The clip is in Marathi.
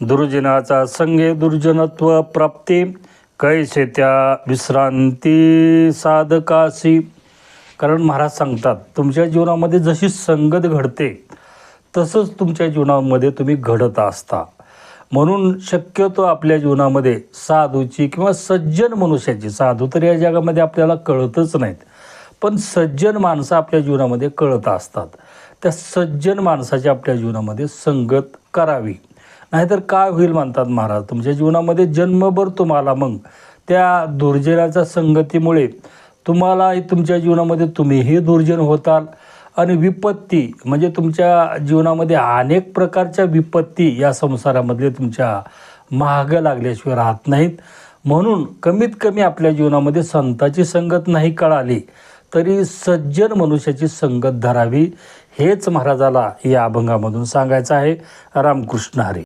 दुर्जनाचा संगे दुर्जनत्व प्राप्ती कैसे त्या विश्रांती साधकासी कारण महाराज सांगतात तुमच्या जीवनामध्ये जशी संगत घडते तसंच तुमच्या जीवनामध्ये तुम्ही घडत असता. म्हणून शक्यतो आपल्या जीवनामध्ये साधूची किंवा सज्जन मनुष्याची साधू तर या जगामध्ये आपल्याला कळतच नाहीत पण सज्जन माणसं आपल्या जीवनामध्ये कळत असतात. त्या सज्जन माणसाची आपल्या जीवनामध्ये संगत करावी. नाहीतर काय होईल म्हणतात महाराज? तुमच्या जीवनामध्ये जन्मभर तुम्हाला मग त्या दुर्जनाच्या संगतीमुळे तुम्हाला तुमच्या जीवनामध्ये तुम्हीही दुर्जन होताल. आणि विपत्ती म्हणजे तुमच्या जीवनामध्ये अनेक प्रकारच्या विपत्ती या संसारामधले तुमच्या महागं लागल्याशिवाय राहत नाहीत. म्हणून कमीत कमी आपल्या जीवनामध्ये संताची संगत नाही कळाली तरी सज्जन मनुष्याची संगत धरावी हेच महाराजाला या अभंगामधून सांगायचं आहे. रामकृष्ण हरी.